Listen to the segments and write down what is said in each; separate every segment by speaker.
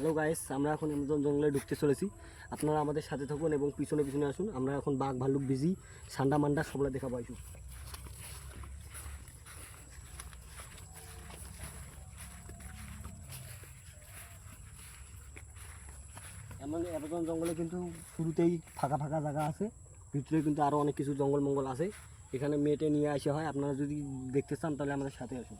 Speaker 1: Hello guys আমরা এখন Amazon জঙ্গলে ঢুকতে চলেছি। আপনারা আমাদের সাথে থাকুন এবং পিছনে পিছনে আসুন। আমরা এখন বাঘ ভাল্লুক বিজি সান্ডা মান্ডা সবলা দেখাবো আসুন এমন অ্যামাজন জঙ্গলে কিন্তু শুরুতেই ফাঁকা ফাঁকা জায়গা আছে। ভিতরে কিন্তু আরও অনেক কিছু জঙ্গল মঙ্গল আছে। এখানে মেটে নিয়ে আসা হয়। আপনারা যদি দেখতে চান তাহলে আমাদের সাথে আসুন।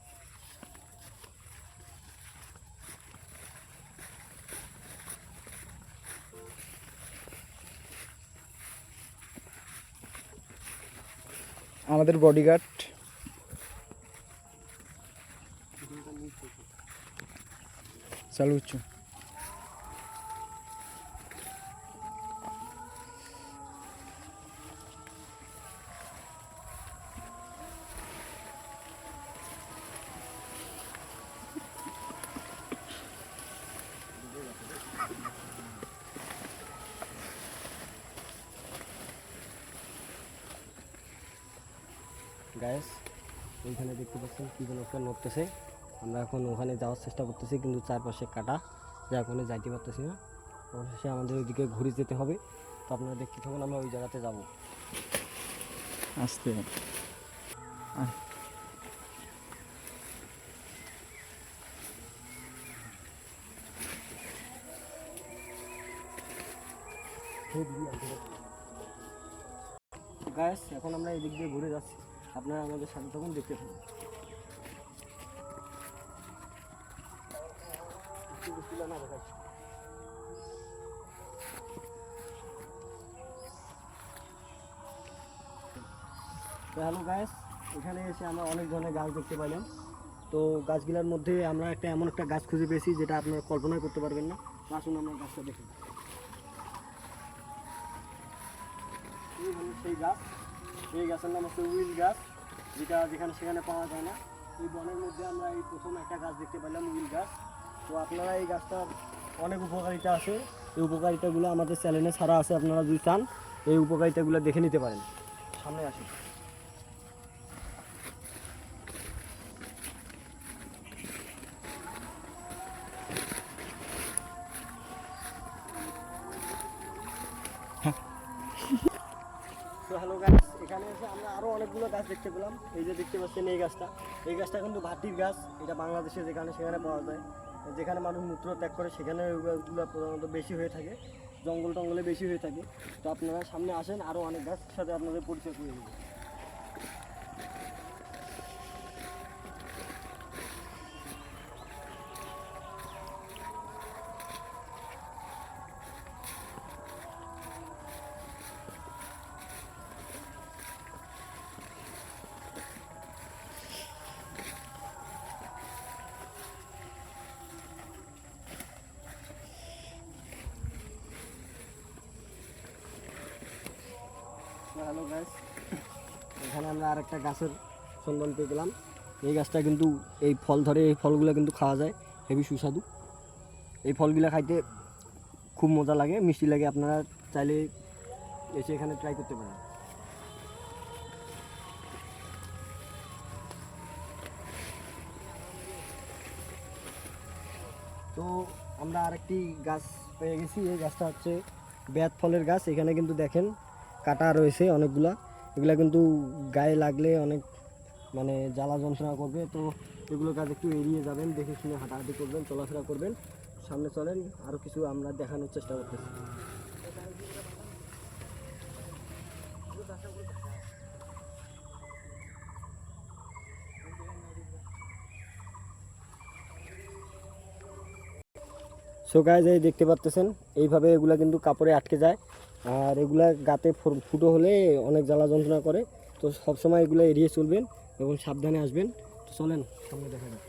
Speaker 2: আমাদের বডিগার্ড চালুচ্ছ
Speaker 1: গ্যাস ওইখানে দেখতে পাচ্ছেন কী যেন একটা নড়তেছে আমরা এখন ওখানে যাওয়ার চেষ্টা করতেছি কিন্তু চারপাশে কাটা যার কারণে যাইতে পারতেছি না। অবশেষে আমাদের ওইদিকে ঘুরে যেতে হবে। তো আপনারা দেখতে থাকুন আমরা ওই জায়গাতে যাব।
Speaker 2: আসতে।
Speaker 1: গ্যাস এখন আমরা এই দিক দিয়ে ঘুরে যাচ্ছি। আপনারা আমাদের সাথে থাকুন, দেখতে থাকুন। হ্যালো গাছ এখানে এসে আমরা অনেক ধরনের গাছ দেখতে পাইলাম। তো গাছগুলোর মধ্যে আমরা একটা এমন একটা গাছ খুঁজে পেয়েছি, যেটা আপনারা কল্পনাই করতে পারবেন না। আসুন আমরা গাছটা দেখি। সেই গাছ। এই গাছের নাম হচ্ছে উইল গাছ যেটা যেখানে সেখানে পাওয়া যায় না। এই বনের মধ্যে আমরা এই প্রথম একটা গাছ দেখতে পেলাম উইল গাছ। তো আপনারা এই গাছটার অনেক উপকারিতা আছে। এই উপকারিতাগুলো আমাদের চ্যানেলে ছাড়া আছে আপনারা যদি চান এই উপকারিতাগুলো দেখে নিতে পারেন। সামনে আসুন। হ্যালো গাছ এখানে এসে আমরা আরও অনেকগুলো গাছ দেখতে পেলাম। এই যে দেখতে পাচ্ছেন এই গাছটা। এই গাছটা কিন্তু ভাটির গাছ। এটা বাংলাদেশে যেখানে সেখানে পাওয়া যায়। যেখানে মানুষ মূত্র ত্যাগ করে সেখানে ওইগুলো প্রধানত বেশি হয়ে থাকে। জঙ্গল টঙ্গলে বেশি হয়ে থাকে। তো আপনারা সামনে আসেন আরও অনেক গাছের সাথে আপনাদের পরিচয় করে দেবো। হ্যালো গাছ এখানে আমরা আরেকটা গাছের সন্ধান পেয়ে গেলাম। এই গাছটা কিন্তু এই ফল ধরে এই ফলগুলো কিন্তু খাওয়া যায়। হেভি সুস্বাদু। এই ফলগুলো খাইতে খুব মজা লাগে, মিষ্টি লাগে। আপনারা চাইলে এসে এখানে ট্রাই করতে পারেন। তো আমরা আরেকটি গাছ পেয়ে গেছি। এই গাছটা হচ্ছে বেত ফলের গাছ। এখানে কিন্তু দেখেন কাটা রয়েছে অনেকগুলা। এগুলা কিন্তু গায়ে লাগলে অনেক মানে জ্বালা যন্ত্রণা করবে। তো এগুলো কাজ একটু এড়িয়ে যাবেন, দেখে শুনে হাঁটাহাঁটি করবেন, চলাফেরা করবেন। সামনে চলেন আরও কিছু আমরা দেখানোর চেষ্টা করতেছি। সো গাইজ এই দেখতে পাচ্তেছেন, এইভাবে এগুলা কিন্তু কাপড়ে আটকে যায়। আর এগুলা গাতে ফুটো হলে অনেক জ্বালা যন্ত্রণা করে। তো সবসময় এগুলো এড়িয়ে চলবেন এবং সাবধানে আসবেন। তো চলেন, সামনে দেখা যাক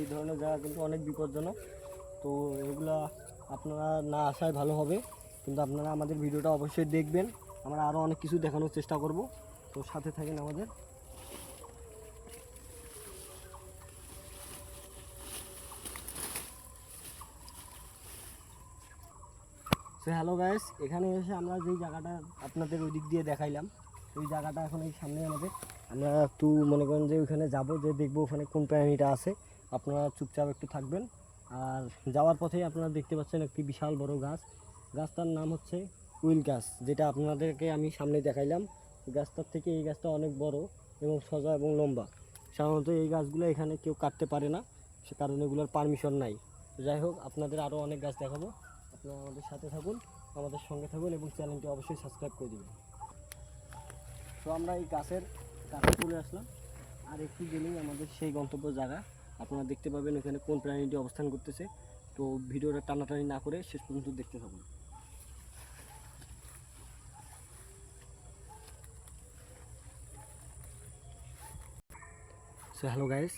Speaker 1: এই ধরনের জায়গা কিন্তু অনেক বিপজ্জনক। তো এগুলা আপনারা না আসায় ভালো হবে। কিন্তু আপনারা আমাদের ভিডিওটা অবশ্যই দেখবেন। আমরা আরও অনেক কিছু দেখানোর চেষ্টা করব। তো সাথে থাকেন আমাদের। সে হ্যালো গাইস এখানে এসে আমরা যেই জায়গাটা আপনাদের ওই দিক দিয়ে দেখাইলাম, ওই জায়গাটা এখন এই সামনে আমাদের। আমরা একটু মনে করেন যে ওইখানে যাব, যে দেখব ওখানে কোন প্রাণীটা আছে। আপনারা চুপচাপ একটু থাকবেন। আর যাওয়ার পথেই আপনারা দেখতে পাচ্ছেন একটি বিশাল বড় গাছ। গাছটার নাম হচ্ছে উইল গাছ, যেটা আপনাদেরকে আমি সামনে দেখাইলাম। গাছটার থেকে এই গাছটা অনেক বড় এবং সোজা এবং লম্বা। সাধারণত এই গাছগুলো এখানে কেউ কাটতে পারে না, সে কারণে এগুলোর পারমিশন নাই। যাই হোক, আপনাদের আরও অনেক গাছ দেখাবো। আপনারা আমাদের সাথে থাকুন, আমাদের সঙ্গে থাকুন এবং চ্যানেলটি অবশ্যই সাবস্ক্রাইব করে দেবেন। তো আমরা এই গাছের কাছে চলে আসলাম। আর একটু গেলেই আমাদের সেই গন্তব্য জায়গা। আপনারা দেখতে পাবেন এখানে কোন প্রাণীটি অবস্থান করতেছে। তো ভিডিওটা টানাটানি না করে শেষ পর্যন্ত দেখতে থাকুন। সো হ্যালো গাইস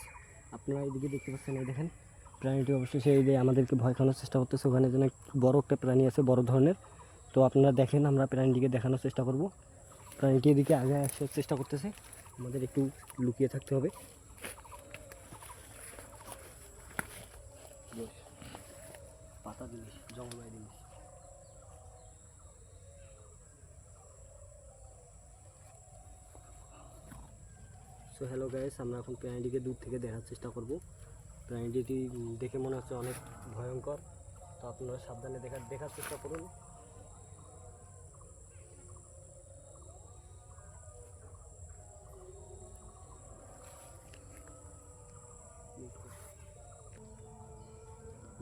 Speaker 1: আপনারা এইদিকে দেখতে পাচ্ছেন, এই দেখেন, প্রাণীটি অবশ্যই সেই যে আমাদেরকে ভয় খাওয়ানোর চেষ্টা করতেছে, ওখানে যেন বড় একটা প্রাণী আছে, বড় ধরনের। তো আপনারা দেখেন, আমরা প্রাণীটিকে দেখানোর চেষ্টা করব। প্রাণীটি এদিকে আগে আসার চেষ্টা করতেছে, আমাদের একটু লুকিয়ে থাকতে হবে বেশ, জিনিস জঙ্গলময় জিনিস সো হ্যালো গাইস আমরা এখন প্রাণীটিকে দূর থেকে দেখার চেষ্টা করব। প্রাণীটি দেখে মনে হচ্ছে অনেক ভয়ঙ্কর। তো আপনারা সাবধানে দেখার দেখার চেষ্টা করুন।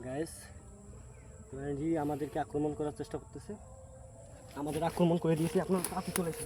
Speaker 1: গাইস প্রাণীটি আমাদেরকে আক্রমণ করার চেষ্টা করতেছে। আমাদের আক্রমণ করে দিয়েছে আপনার কাছে চলেছে।